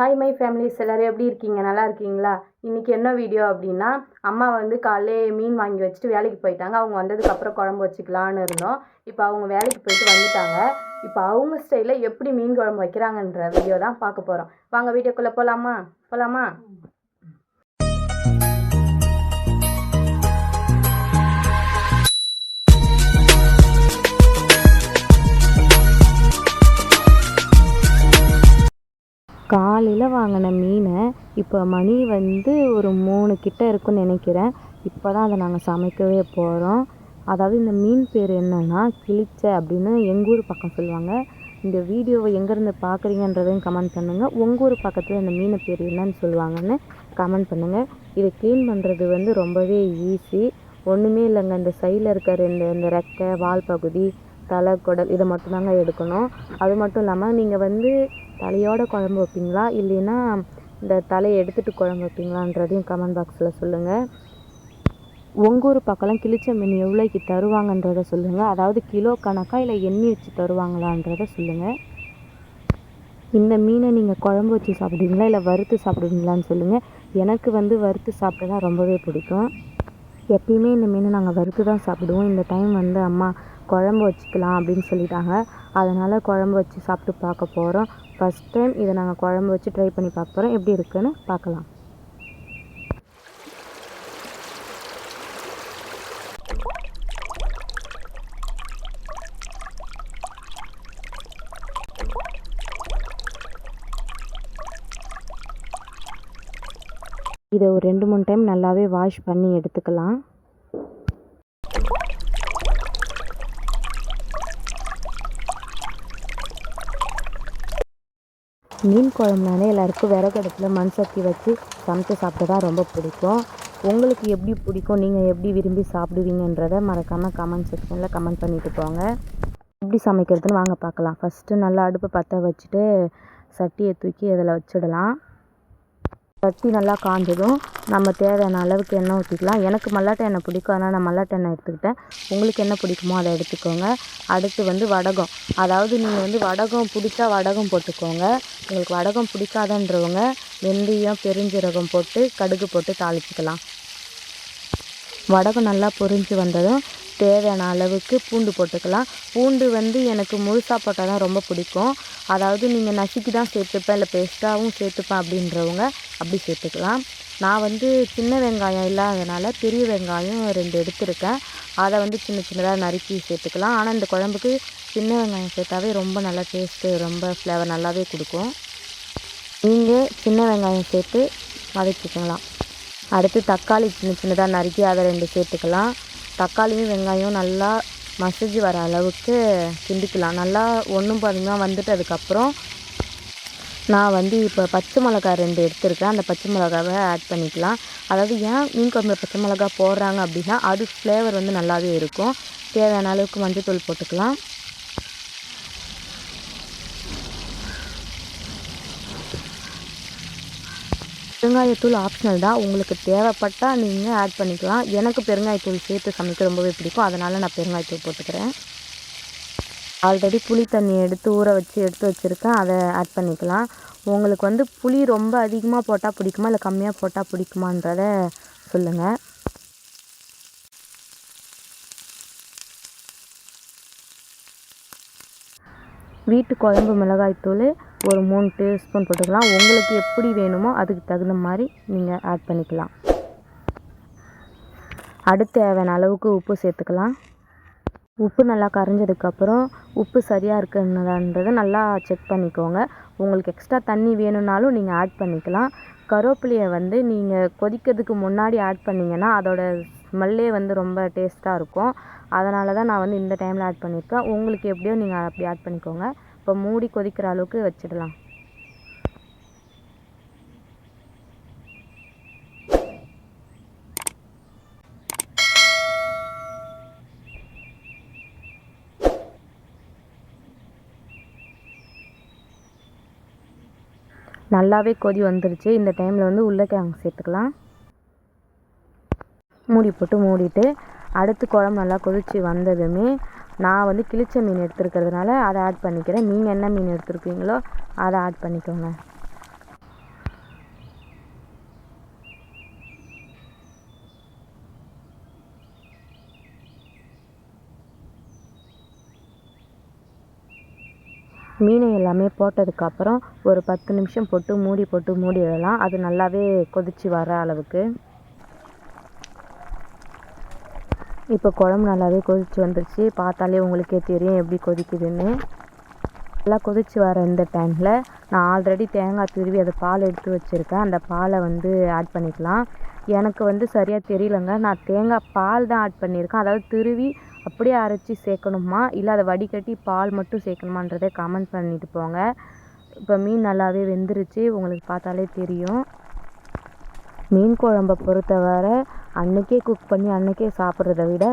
Hi my families எல்லோரும் எப்படி இருக்கீங்க? நல்லா இருக்கீங்களா? இன்றைக்கி என்ன வீடியோ அப்படின்னா அம்மா வந்து காலையிலே மீன் வாங்கி வச்சுட்டு வேலைக்கு போயிட்டாங்க. அவங்க வந்ததுக்கப்புறம் குழம்பு வச்சுக்கலான்னு இருந்தோம். இப்போ அவங்க வேலைக்கு போயிட்டு வந்துட்டாங்க. இப்போ அவங்க ஸ்டைலில் எப்படி மீன் குழம்பு வைக்கிறாங்கன்ற வீடியோ தான் பார்க்க போகிறோம் வாங்க வீடியோக்குள்ளே போகலாமா போகலாமா காலையில் வாங்கின மீனை இப்போ மணி வந்து ஒரு மூணு கிட்ட இருக்குன்னு நினைக்கிறேன். இப்போ தான் அதை நாங்கள் சமைக்கவே போகிறோம் அதாவது இந்த மீன் பேர் என்னன்னா கிழிச்சை அப்படின்னு எங்கள் ஊர் பக்கம் சொல்லுவாங்க. இந்த வீடியோவை எங்கேருந்து பார்க்குறீங்கன்றதையும் கமெண்ட் பண்ணுங்கள் உங்கள் ஊர் பக்கத்தில் இந்த மீன் பேர் என்னன்னு சொல்லுவாங்கன்னு கமெண்ட் பண்ணுங்கள் இதை க்ளீன் பண்ணுறது வந்து ரொம்பவே ஈஸி. ஒன்றுமே இல்லைங்க. இந்த சைடில் இருக்க ரெண்டு இந்த ரெக்கை வால் பகுதி தலை குடல் இதை மட்டும்தாங்க எடுக்கணும். அது மட்டும் இல்லாமல் நீங்கள் வந்து தலையோட குழம்பு வைப்பீங்களா? இல்லைன்னா இந்த தலையை எடுத்துகிட்டு குழம்பு வைப்பீங்களான்றதையும் கமெண்ட் பாக்ஸில் சொல்லுங்கள் உங்கள் ஊர் பக்கம்லாம் கிளிச்ச மீன் எவ்வளோக்கு தருவாங்கன்றதை சொல்லுங்கள் அதாவது கிலோ கணக்காக இல்லை எண்ணி வச்சு தருவாங்களான்றதை சொல்லுங்கள் இந்த மீனை நீங்கள் குழம்பு வச்சு சாப்பிடுவீங்களா? இல்லை வறுத்து சாப்பிடுவீங்களான்னு சொல்லுங்கள் எனக்கு வந்து வறுத்து சாப்பிட தான் ரொம்பவே பிடிக்கும். எப்பயுமே இந்த மீனை நாங்கள் வறுத்து தான் சாப்பிடுவோம். இந்த டைம் வந்து அம்மா குழம்பு வச்சுக்கலாம் அப்படின்னு சொல்லிட்டாங்க. அதனால் குழம்பு வச்சு சாப்பிட்டு பார்க்க போகிறோம் ஃபஸ்ட் டைம் இதை நாங்கள் குழம்பு வச்சு ட்ரை பண்ணி பார்க்க போகிறோம் எப்படி இருக்குன்னு பார்க்கலாம். இதை ஒரு ரெண்டு மூணு டைம் நல்லாவே வாஷ் பண்ணி எடுத்துக்கலாம். மீன் குழம்புனாலே எல்லாருக்கும் விறகடுப்பில் மண் சட்டி வச்சு சமைச்சு சாப்பிட தான் ரொம்ப பிடிக்கும். உங்களுக்கு எப்படி பிடிக்கும்? நீங்கள் எப்படி விரும்பி சாப்பிடுவீங்கன்றதை மறக்காமல் கமெண்ட் செக்ஷனில் கமெண்ட் பண்ணிட்டு போங்க. எப்படி சமைக்கிறதுன்னு வாங்க பார்க்கலாம். ஃபஸ்ட்டு நல்லா அடுப்பை பற்ற வச்சுட்டு சட்டியை தூக்கி அதில் வச்சிடலாம். சட்டி நல்லா காஞ்சதும் நம்ம தேவையான அளவுக்கு எண்ணெய் ஊற்றிக்கலாம் எனக்கு மல்லாட்டை எண்ணெய் பிடிக்கும். அதனால் நான் மல்லாட்டை எண்ணெய் எடுத்துக்கிட்டேன். உங்களுக்கு என்ன பிடிக்குமோ அதை எடுத்துக்கோங்க. அடுத்து வந்து வடகம். அதாவது நீங்கள் வந்து வடகம் பிடிச்சா வடகம் போட்டுக்கோங்க. உங்களுக்கு வடகம் பிடிக்காதன்றவங்க வெந்தயம் பெருஞ்சீரகம் போட்டு கடுகு போட்டு தாளிச்சிக்கலாம். வடகம் நல்லா பொரிஞ்சு வந்ததும் தேவையான அளவுக்கு பூண்டு போட்டுக்கலாம். பூண்டு வந்து எனக்கு முழுசாக போட்டால் தான் ரொம்ப பிடிக்கும். அதாவது நீங்கள் நசுக்கி தான் சேர்த்துப்பேன் இல்லை பேஸ்ட்டாகவும் சேர்த்துப்பேன் அப்படின்றவங்க அப்படி சேர்த்துக்கலாம். நான் வந்து சின்ன வெங்காயம் இல்லாததுனால பெரிய வெங்காயம் ரெண்டு எடுத்திருக்கேன். அதை வந்து சின்ன சின்னதாக நறுக்கி சேர்த்துக்கலாம். ஆனால் இந்த குழம்புக்கு சின்ன வெங்காயம் சேர்த்தாவே ரொம்ப நல்லா டேஸ்ட்டு ரொம்ப ஃப்ளேவர் நல்லாவே கொடுக்கும். நீங்கள் சின்ன வெங்காயம் சேர்த்து வதக்கிக்கலாம். அடுத்து தக்காளி சின்ன சின்னதாக நறுக்கி அதை ரெண்டு சேர்த்துக்கலாம். தக்காளியும் வெங்காயம் நல்லா மசிஞ்சு வர அளவுக்கு கிண்டிக்கலாம். நல்லா ஒன்றும் பாதிமாக வந்துட்டதுக்கப்புறம் நான் வந்து இப்போ பச்சை மிளகா ரெண்டு எடுத்திருக்கேன். அந்த பச்சை மிளகாவை ஆட் பண்ணிக்கலாம். அதாவது ஏன் மீன் குழம்புல பச்சை மிளகா போடுறாங்க அப்படின்னா அது ஃப்ளேவர் வந்து நல்லாவே இருக்கும். தேவையான அளவுக்கு மஞ்சள் போட்டுக்கலாம். பெருங்காயத்தூள் ஆப்ஷனல் தான். உங்களுக்கு தேவைப்பட்டால் நீங்கள் ஆட் பண்ணிக்கலாம். எனக்கு பெருங்காயத்தூள் சேர்த்து சமைக்க ரொம்பவே பிடிக்கும். அதனால் நான் பெருங்காயத்தூள் போட்டுக்கிறேன். ஆல்ரெடி புளி தண்ணி எடுத்து ஊற வச்சு எடுத்து வச்சுருக்கேன். அதை ஆட் பண்ணிக்கலாம். உங்களுக்கு வந்து புளி ரொம்ப அதிகமாக போட்டால் பிடிக்குமா? இல்லை கம்மியாக போட்டால் பிடிக்குமான்றத சொல்லுங்கள் வீட்டு குழம்பு மிளகாய்த்தூள் ஒரு மூணு டீஸ்பூன் போட்டுக்கலாம். உங்களுக்கு எப்படி வேணுமோ அதுக்கு தகுந்த மாதிரி நீங்கள் ஆட் பண்ணிக்கலாம். அடுத்து தேவையான அளவுக்கு உப்பு சேர்த்துக்கலாம். உப்பு நல்லா கரைஞ்சதுக்கப்புறம் உப்பு சரியாக இருக்குன்றதை நல்லா செக் பண்ணிக்கோங்க. உங்களுக்கு எக்ஸ்ட்ரா தண்ணி வேணும்னாலும் நீங்கள் ஆட் பண்ணிக்கலாம். கருவேப்பிலையை வந்து நீங்கள் கொதிக்கிறதுக்கு முன்னாடி ஆட் பண்ணிங்கன்னா அதோட ஸ்மெல்லே வந்து ரொம்ப டேஸ்ட்டாக இருக்கும். அதனால தான் நான் வந்து இந்த டைமில் ஆட் பண்ணியிருக்கேன். உங்களுக்கு எப்படியோ நீங்கள் அப்படி ஆட் பண்ணிக்கோங்க. இப்போ மூடி கொதிக்கிற அளவுக்கு வச்சிடலாம். நல்லாவே கொதி வந்துருச்சு. இந்த டைமில் வந்து உருளைக்கிழங்கு சேர்த்துக்கலாம். மூடி போட்டு மூடிட்டு அடுத்து குழம்பு நல்லா கொதித்து வந்ததுமே நான் வந்து கிழிச்ச மீன் எடுத்துருக்கிறதுனால அதை ஆட் பண்ணிக்கிறேன். நீங்கள் என்ன மீன் எடுத்துருக்கீங்களோ அதை ஆட் பண்ணிக்கோங்க. மீனை எல்லாமே போட்டதுக்கப்புறம் ஒரு பத்து நிமிஷம் போட்டு மூடி போட்டு மூடிடலாம் அது நல்லாவே கொதித்து வர அளவுக்கு. இப்போ குழம்பு நல்லாவே கொதித்து வந்துருச்சு. பார்த்தாலே உங்களுக்கே தெரியும் எப்படி கொதிக்குதுன்னு. நல்லா கொதித்து வர இந்த டைமில் நான் ஆல்ரெடி தேங்காய் துருவி அதை பால் எடுத்து வச்சுருக்கேன். அந்த பாலை வந்து ஆட் பண்ணிக்கலாம். எனக்கு வந்து சரியாக தெரியலங்க. நான் தேங்காய் பால் தான் ஆட் பண்ணியிருக்கேன். அதாவது துருவி அப்படியே அரைச்சி சேர்க்கணுமா? இல்லை அதை வடிகட்டி பால் மட்டும் சேர்க்கணுமான்றதை கமெண்ட் பண்ணிட்டு போங்க. இப்போ மீன் நல்லாவே வெந்துருச்சு. உங்களுக்கு பார்த்தாலே தெரியும். மீன் குழம்ப பொறுத்தவரை அன்றைக்கே குக் பண்ணி அன்றைக்கே சாப்பிட்றத விட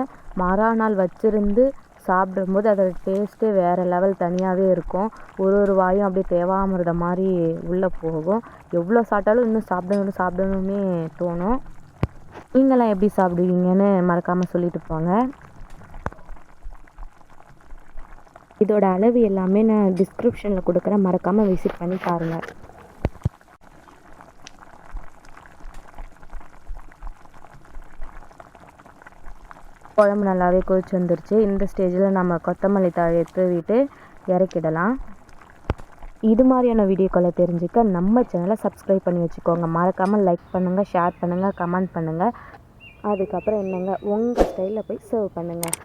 மறுநாள் வச்சுருந்து சாப்பிடும்போது அதோட டேஸ்ட்டே வேறு லெவல் தனியாகவே இருக்கும். ஒரு ஒரு வாயும் அப்படியே தேவாமிர்த மாதிரி உள்ளே போகும். எவ்வளோ சாப்பிட்டாலும் இன்னும் சாப்பிடணும் சாப்பிடணுமே தோணும். நீங்களாம் எப்படி சாப்பிடுவீங்கன்னு மறக்காமல் சொல்லிட்டு போங்க. இதோட அளவு எல்லாமே நான் டிஸ்கிரிப்ஷனில் கொடுக்குறேன். மறக்காமல் விசிட் பண்ணி பாருங்கள் குழம்பு நல்லாவே கொதிச்சு வந்துருச்சு இந்த ஸ்டேஜில் நம்ம கொத்தமல்லி தழை தூவிட்டு இறக்கிடலாம். இது மாதிரியான வீடியோக்களை தெரிஞ்சுக்க நம்ம சேனலை சப்ஸ்கிரைப் பண்ணி வச்சுக்கோங்க. மறக்காமல் லைக் பண்ணுங்கள் ஷேர் பண்ணுங்கள் கமெண்ட் பண்ணுங்கள் அதுக்கப்புறம் என்னங்க? உங்கள் ஸ்டைலில் போய் சர்வ் பண்ணுங்கள்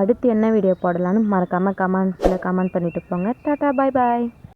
அடுத்து என்ன வீடியோ போடலான்னு மறக்காமல் கமெண்ட்ஸில் கமெண்ட் பண்ணிவிட்டு போங்க. டாட்டா பாய் பாய்